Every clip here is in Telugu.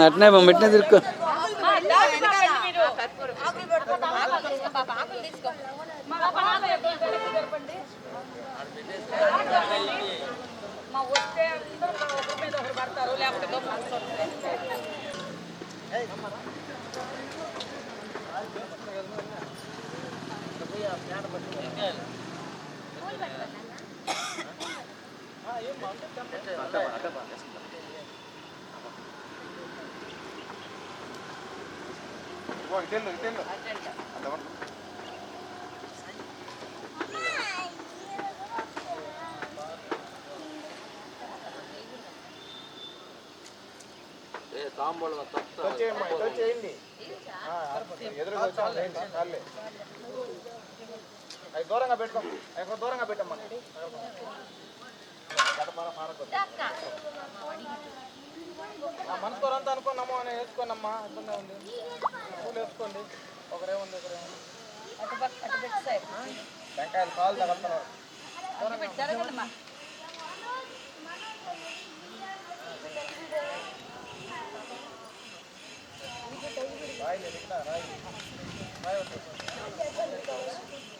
అట్నే మెట్నే తిరుక్కో లేకపోతే ఇటెళ్ళు ఇటెళ్ళు అంతమంది చేయండి. ఎదురుగా వచ్చా అది దూరంగా పెట్టుకో. అక్కడ దూరంగా పెట్టమ్మా. మనసుకోరంతా అనుకున్నాము అని వేసుకోనమ్మా ఇబ్బంది ఉంది. పూలు వేసుకోండి. ఒకరేముంది ఒకరేముంది టెంకాయలు కాలు తగలుతున్నారు. రాయి రాయి. రాయి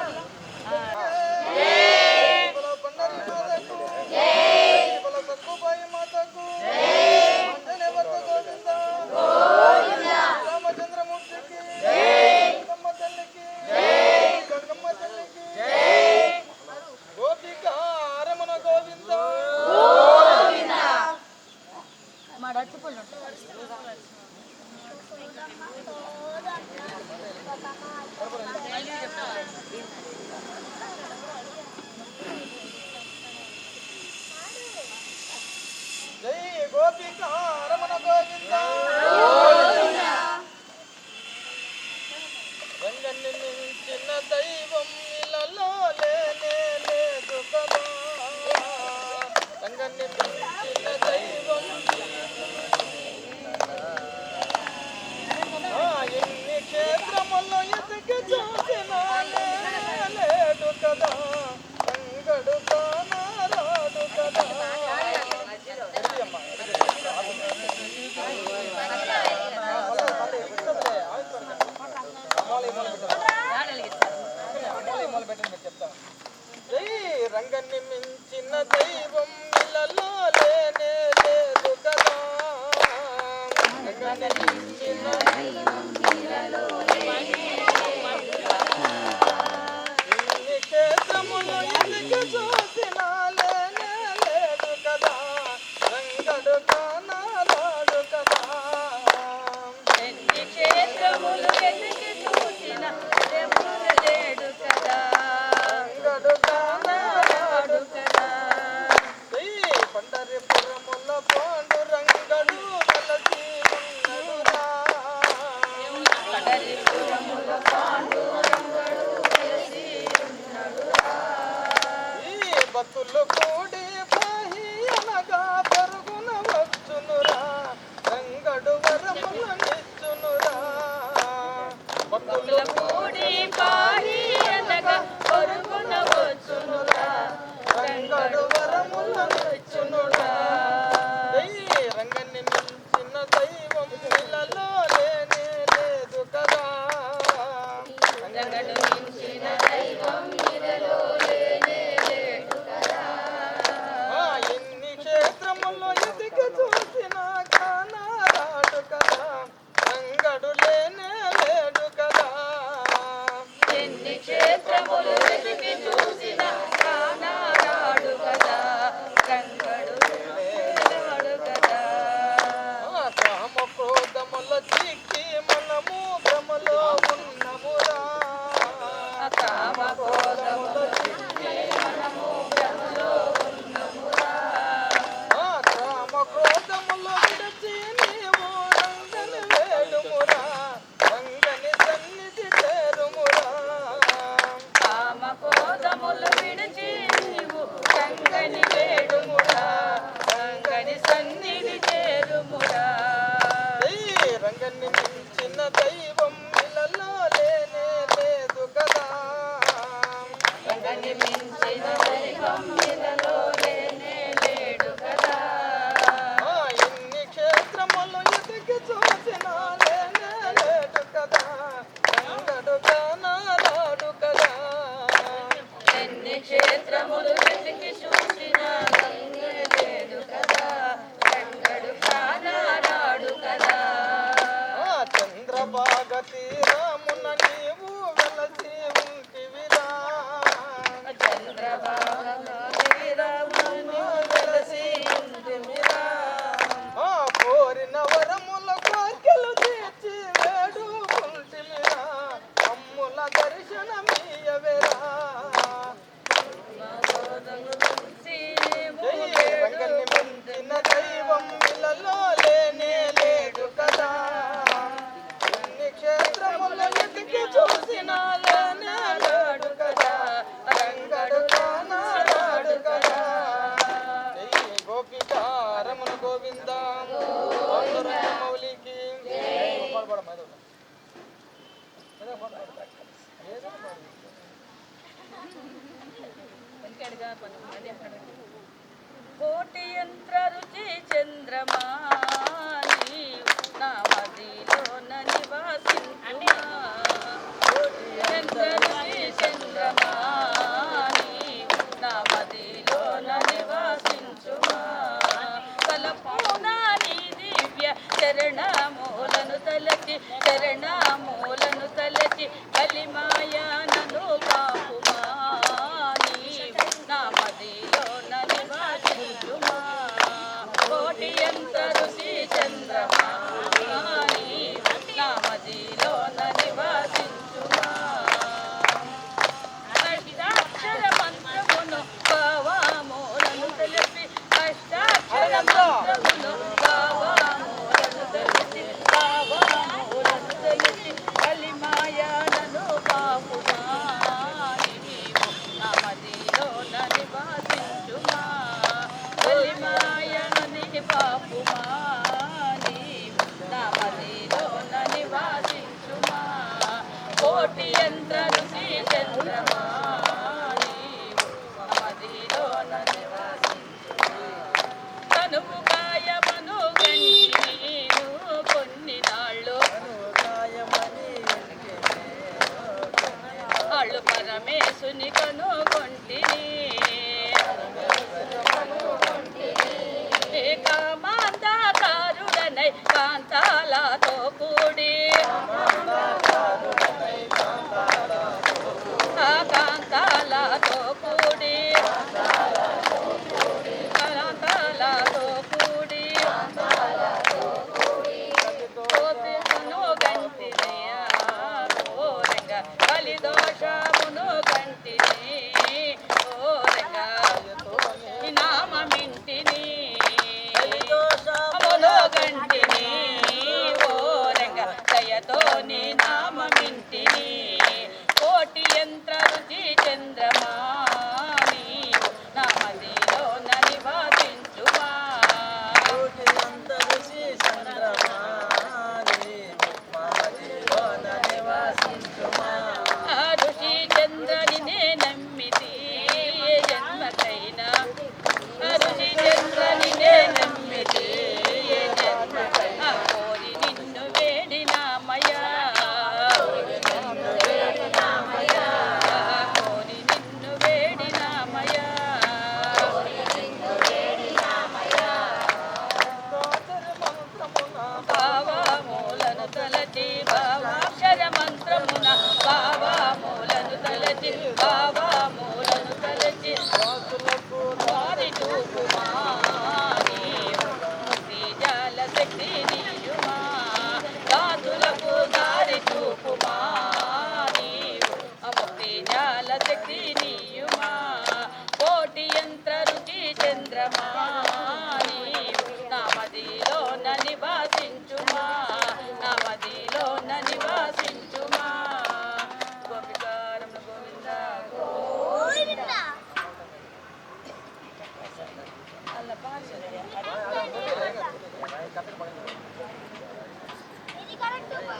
దోషమును గంటిని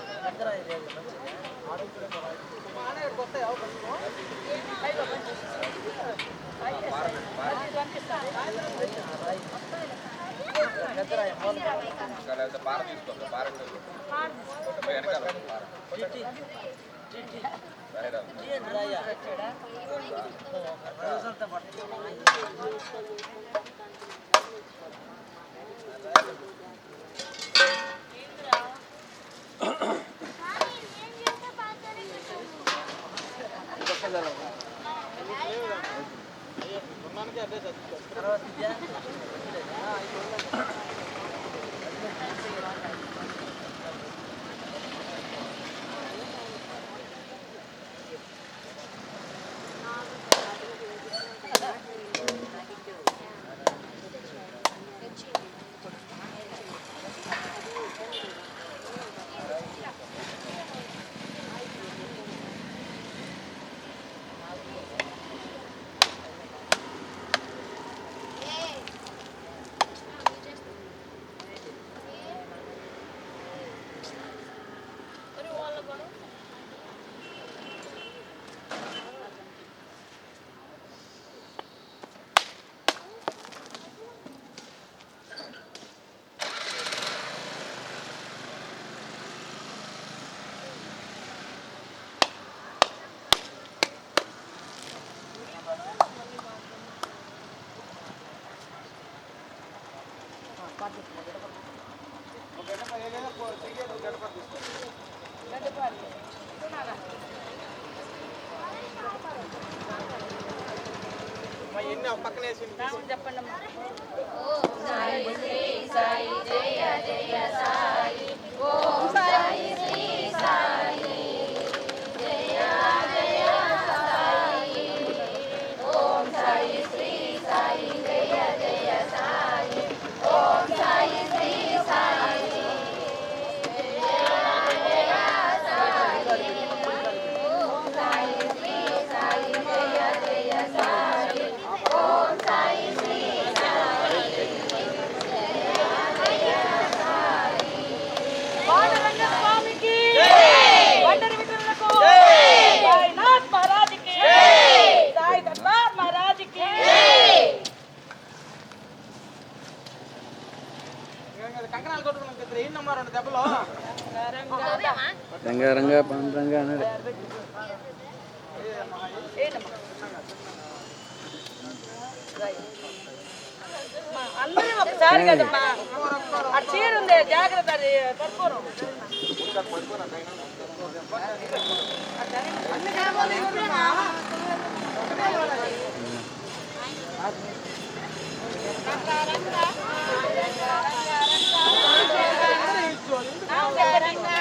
ఎన్ని పక్కన వేసి తర్వాత చెప్పండి అమ్మా. పాండురంగ రంగా రంగా పాన్ రంగా అన్నాడు. అందరూ ఒకసారి కదమ్మా. ఆ చీర ఉంది జాగ్రత్త కర్పూరం లేకి parang na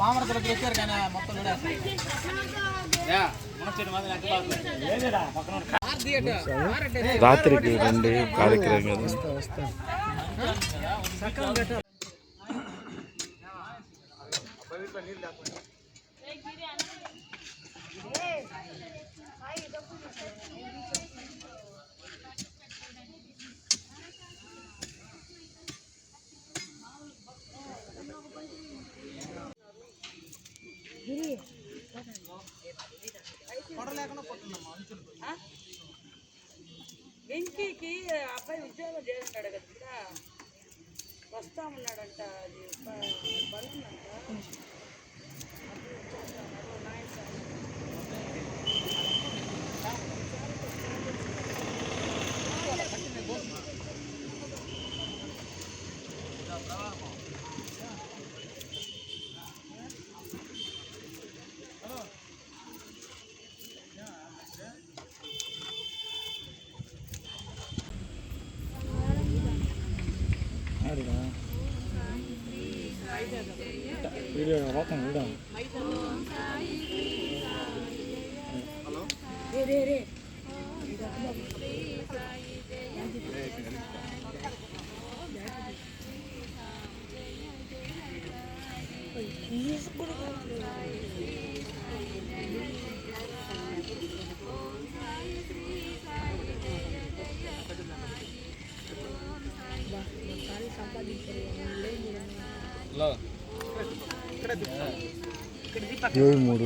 మామర దగ్గరికి వచ్చారు కానీ మొత్తం రాత్రికి రండి కార్యక్రమం మీద వెంకీకి అబ్బాయి ఉద్యోగం చేస్తున్నాడు కదా ఇక్కడ వస్తా ఉన్నాడంట అది ప- పని ఉందంట ఏడు మూడు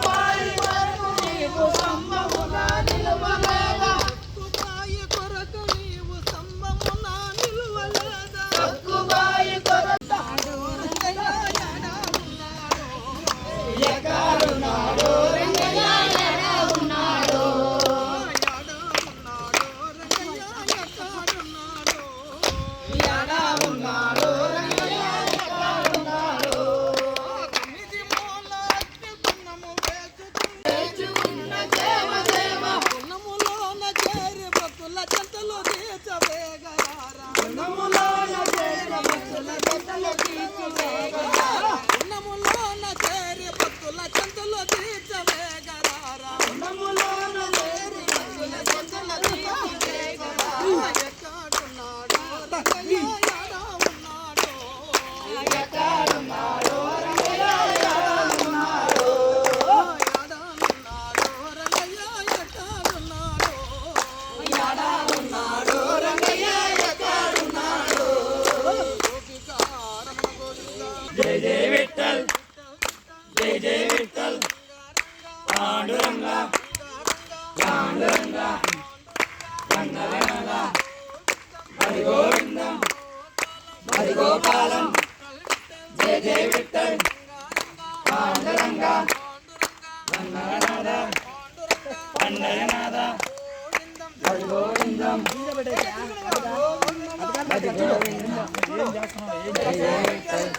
జయ జయ విఠల్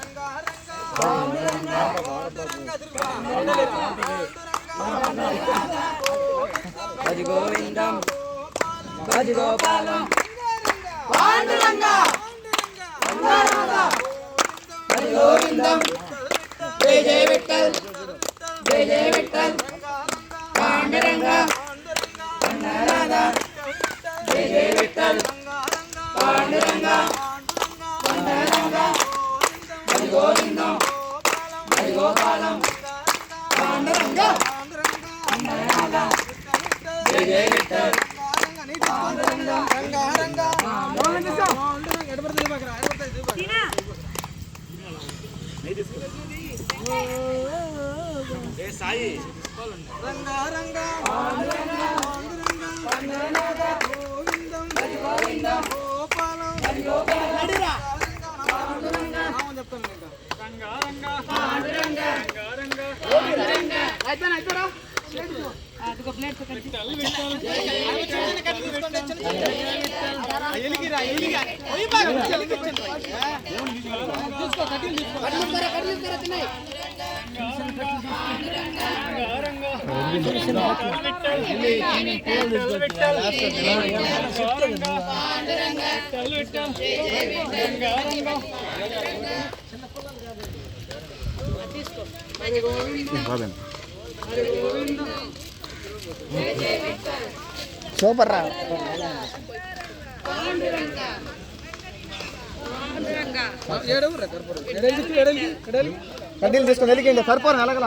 గోవిందం గోపాలం గోవిందం జయ జయ విఠల్. జయ జయ విఠల్. సూపర్ రా కడ్డీలు తీసుకొని వెలిగిండి సరిపోరు ఎలగల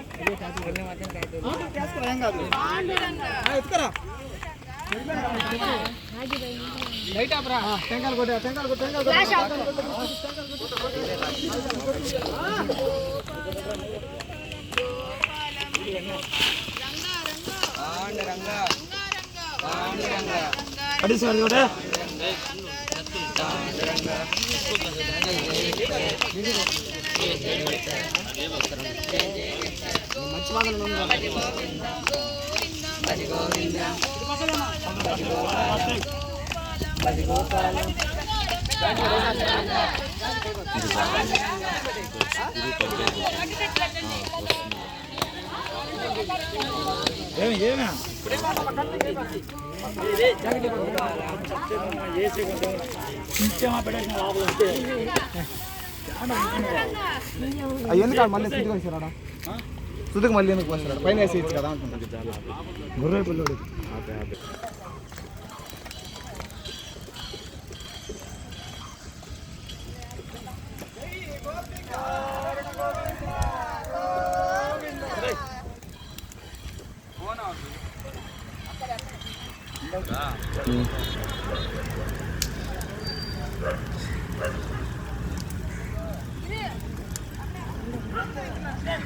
ఎత్తుకరా లైట్ ఆపరా టెంకాయలు కొట్టే టెంకాయలు కొట్టే టెంకాయలు అడిసి కూడా మంచి మాటలు ఇది అవి ఎందుకంటే మళ్ళీ సుద్దిగా వచ్చారా సుద్దికి మళ్ళీ ఎందుకు వస్తున్నాడు పైన వేసి కదా అంటున్నాడు గుర్రె పిల్లడు.